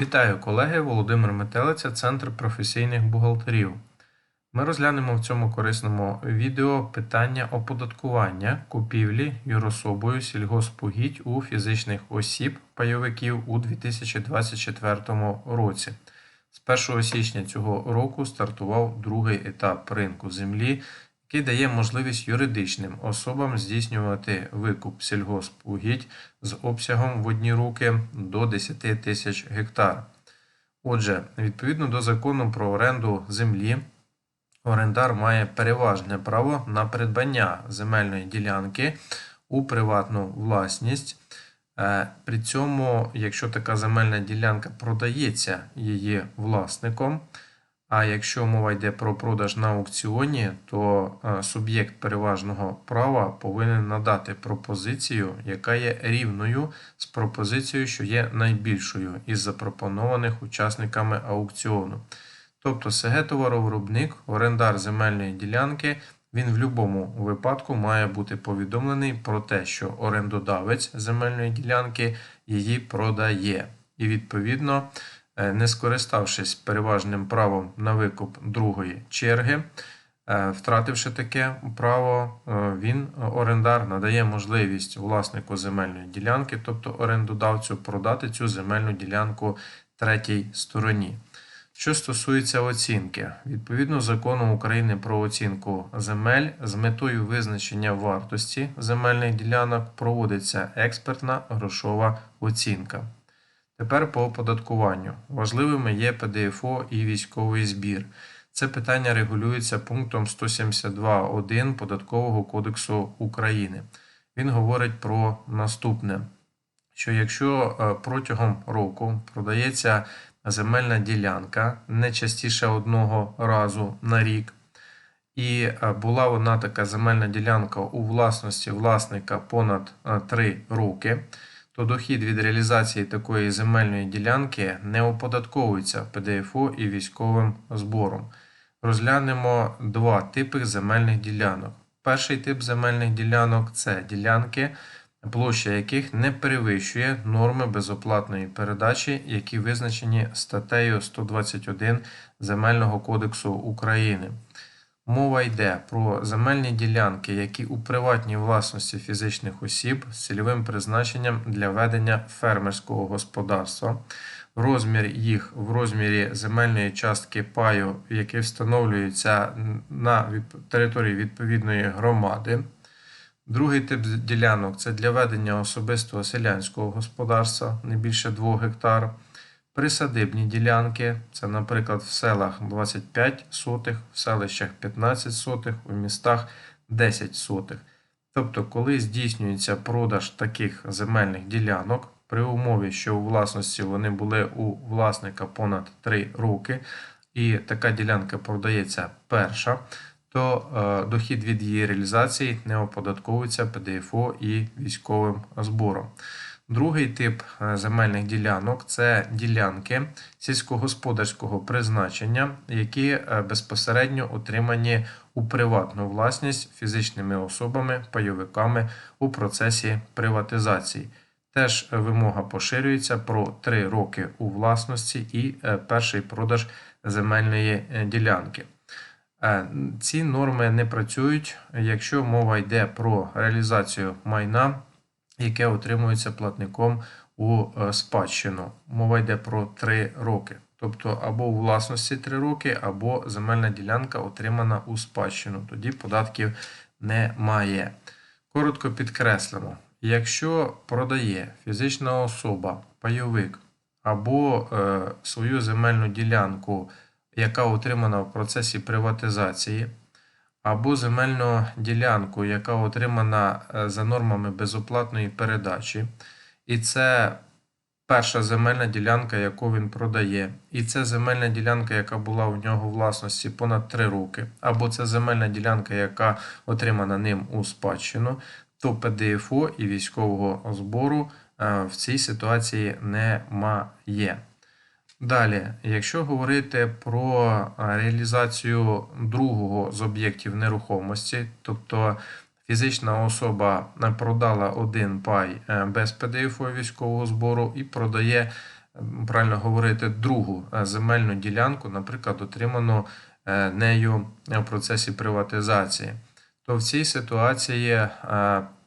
Вітаю колеги, Володимир Метелиця, Центр професійних бухгалтерів. Ми розглянемо в цьому корисному відео питання оподаткування купівлі юрособою сільгоспугідь у фізичних осіб пайовиків у 2024 році. З 1 січня цього року стартував другий етап ринку землі, який дає можливість юридичним особам здійснювати викуп сільгоспугідь з обсягом в одні руки до 10 тисяч гектар. Отже, відповідно до закону про оренду землі, орендар має переважне право на придбання земельної ділянки у приватну власність. Е, При цьому, якщо така земельна ділянка продається її власником, а якщо мова йде про продаж на аукціоні, то е, суб'єкт переважного права повинен надати пропозицію, яка є рівною з пропозицією, що є найбільшою із запропонованих учасниками аукціону. Тобто СГ товаровиробник, орендар земельної ділянки, він в будь-якому випадку має бути повідомлений про те, що орендодавець земельної ділянки її продає. І відповідно, не скориставшись переважним правом на викуп другої черги, е, втративши таке право, е, він, орендар, надає можливість власнику земельної ділянки, тобто орендодавцю, продати цю земельну ділянку третій стороні. Що стосується оцінки, відповідно закону України про оцінку земель з метою визначення вартості земельних ділянок проводиться експертна грошова оцінка. Тепер по оподаткуванню. Важливими є ПДФО і військовий збір. Це питання регулюється пунктом 172.1 Податкового кодексу України. Він говорить про наступне: що якщо е, протягом року продається земельна ділянка не частіше одного разу на рік. І е, була вона така земельна ділянка у власності власника понад 3 роки, то дохід від реалізації такої земельної ділянки не оподатковується ПДФО і військовим збором. Розглянемо два типи земельних ділянок. Перший тип земельних ділянок це ділянки площа яких не перевищує норми безоплатної передачі, які визначені статтею 121 Земельного кодексу України. Мова йде про земельні ділянки, які у приватній власності фізичних осіб з цільовим призначенням для ведення фермерського господарства. Розмір їх в розмірі земельної частки паю, який встановлюється на території відповідної громади. Другий тип ділянок це для ведення особистого селянського господарства не більше 2 гектар. Присадибні ділянки це, наприклад, в селах 25 сотих, в селищах 15 сотих, у містах 10 сотих. Тобто, коли здійснюється продаж таких земельних ділянок, при умові, що у власності вони були у власника понад 3 роки, і така ділянка продається перша, то е, дохід від її реалізації не оподатковується ПДФО і військовим збором. Другий тип е, земельних ділянок це ділянки сільськогосподарського призначення, які е, безпосередньо отримані у приватну власність фізичними особами, пайовиками у процесі приватизації. Теж вимога поширюється про 3 роки у власності і перший продаж земельної ділянки. Е, ці норми не працюють, якщо мова йде про реалізацію майна, яке отримується платником у е, спадщину. Мова йде про 3 роки. Тобто або у власності 3 роки, або земельна ділянка отримана у спадщину. Тоді податків немає. Коротко підкреслимо: якщо продає фізична особа, пайовик або е, свою земельну ділянку яка отримана в процесі приватизації, або земельну ділянку, яка отримана е, за нормами безоплатної передачі. І це перша земельна ділянка, яку він продає. І це земельна ділянка, яка була у нього власності понад 3 роки, або це земельна ділянка, яка отримана ним у спадщину, то ПДФО і військового збору е, в цій ситуації немає. Далі, якщо говорити про реалізацію другого з об'єктів нерухомості, тобто фізична особа продала один пай е, без ПДФО військового збору і продає правильно говорити, другу е, земельну ділянку, наприклад, отриману е, нею в процесі приватизації, то в цій ситуації е,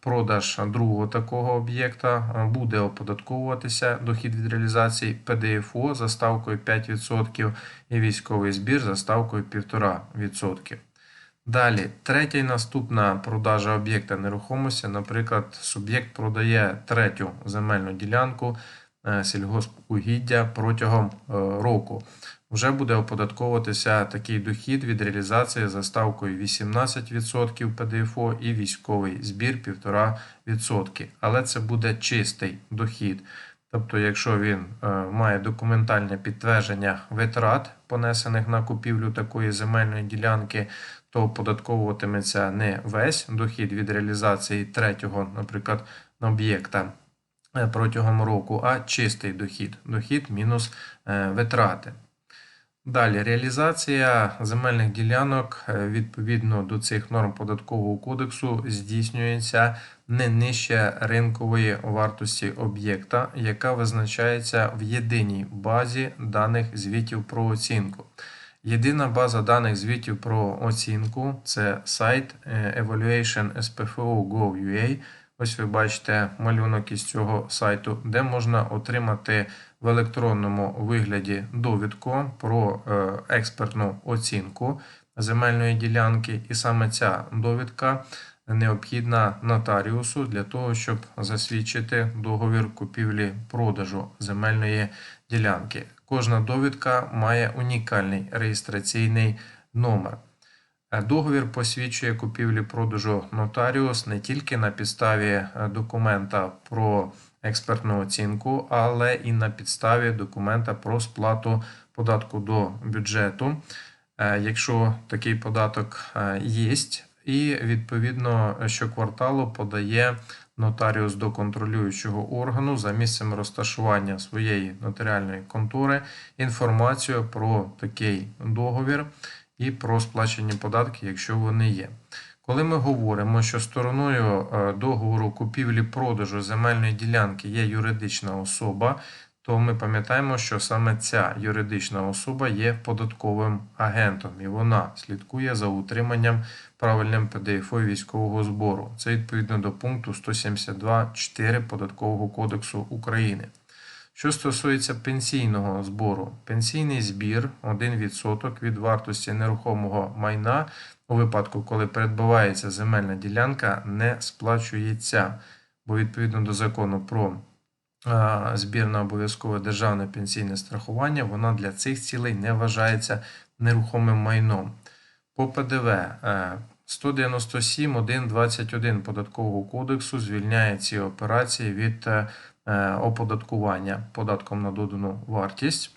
продаж другого такого об'єкта е, буде оподатковуватися дохід від реалізації ПДФО за ставкою 5% і військовий збір за ставкою 1,5%. Далі, третя і наступна продажа об'єкта нерухомості, наприклад, суб'єкт продає третю земельну ділянку е, сільгоспугіддя протягом е, року. Вже буде оподатковуватися такий дохід від реалізації за ставкою 18% ПДФО і військовий збір 1,5%. Але це буде чистий дохід. Тобто, якщо він е, має документальне підтвердження витрат, понесених на купівлю такої земельної ділянки, то оподатковуватиметься не весь дохід від реалізації третього, наприклад, об'єкта е, протягом року, а чистий дохід, дохід мінус е, витрати. Далі, реалізація земельних ділянок е, відповідно до цих норм податкового кодексу здійснюється не нижче ринкової вартості об'єкта, яка визначається в єдиній базі даних звітів про оцінку. Єдина база даних звітів про оцінку це сайт е, evaluation.spfo.gov.ua. Ось ви бачите малюнок із цього сайту, де можна отримати в електронному вигляді довідку про е, експертну оцінку земельної ділянки, і саме ця довідка необхідна нотаріусу для того, щоб засвідчити договір купівлі-продажу земельної ділянки. Кожна довідка має унікальний реєстраційний номер. Е, Договір посвідчує купівлі-продажу нотаріус не тільки на підставі е, документа про експертну оцінку, але і на підставі документа про сплату податку до бюджету, е, якщо такий податок є, і відповідно щокварталу подає нотаріус до контролюючого органу за місцем розташування своєї нотаріальної контори інформацію про такий договір і про сплачені податки, якщо вони є. Коли ми говоримо, що стороною е, договору купівлі-продажу земельної ділянки є юридична особа, то ми пам'ятаємо, що саме ця юридична особа є податковим агентом, і вона слідкує за утриманням правильним ПДФО військового збору. Це відповідно до пункту 172.4 Податкового кодексу України. Що стосується пенсійного збору, пенсійний збір 1% від вартості нерухомого майна у випадку, коли передбувається земельна ділянка, не сплачується, бо відповідно до закону про а, збір на обов'язкове державне пенсійне страхування, вона для цих цілей не вважається нерухомим майном. По ПДВ е, 197.1.21 податкового кодексу звільняє ці операції від е, оподаткування податком на додану вартість.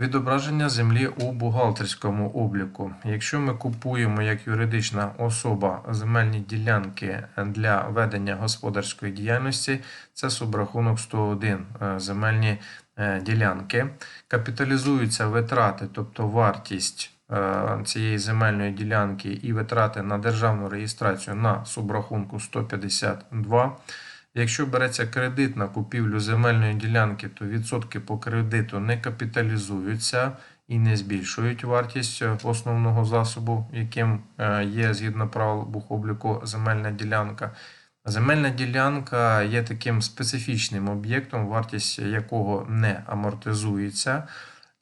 Відображення землі у бухгалтерському обліку. Якщо ми купуємо як юридична особа земельні ділянки для ведення господарської діяльності, це субрахунок 101 е, земельні е, ділянки. Капіталізуються витрати, тобто вартість е, цієї земельної ділянки і витрати на державну реєстрацію на субрахунку 152. Якщо береться кредит на купівлю земельної ділянки, то відсотки по кредиту не капіталізуються і не збільшують вартість е, основного засобу, яким е, є згідно правил бухобліку земельна ділянка. Земельна ділянка є таким специфічним об'єктом, вартість якого не амортизується.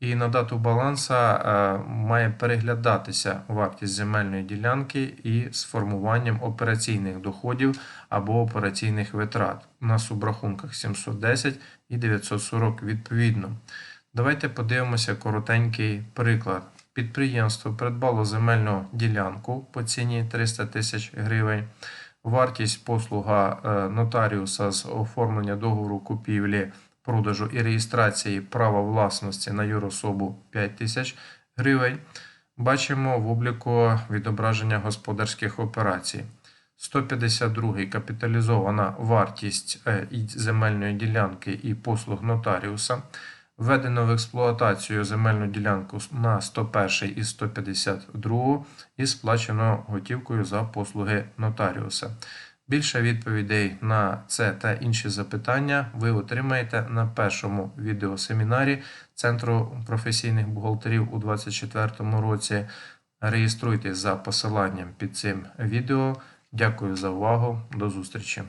І на дату баланса е, має переглядатися вартість земельної ділянки і з формуванням операційних доходів або операційних витрат на субрахунках 710 і 940 відповідно. Давайте подивимося коротенький приклад. Підприємство придбало земельну ділянку по ціні 300 тисяч гривень. Вартість послуга е, нотаріуса з оформлення договору купівлі продажу і реєстрації права власності на юрособу 5 тисяч гривень. Бачимо в обліку відображення господарських операцій. 152 капіталізована вартість е, земельної ділянки і послуг нотаріуса. Введено в експлуатацію земельну ділянку на 101 і 152 і сплачено готівкою за послуги нотаріуса. Більше відповідей на це та інші запитання ви отримаєте на першому відеосемінарі Центру професійних бухгалтерів у 2024 році. Реєструйтесь за посиланням під цим відео. Дякую за увагу. До зустрічі!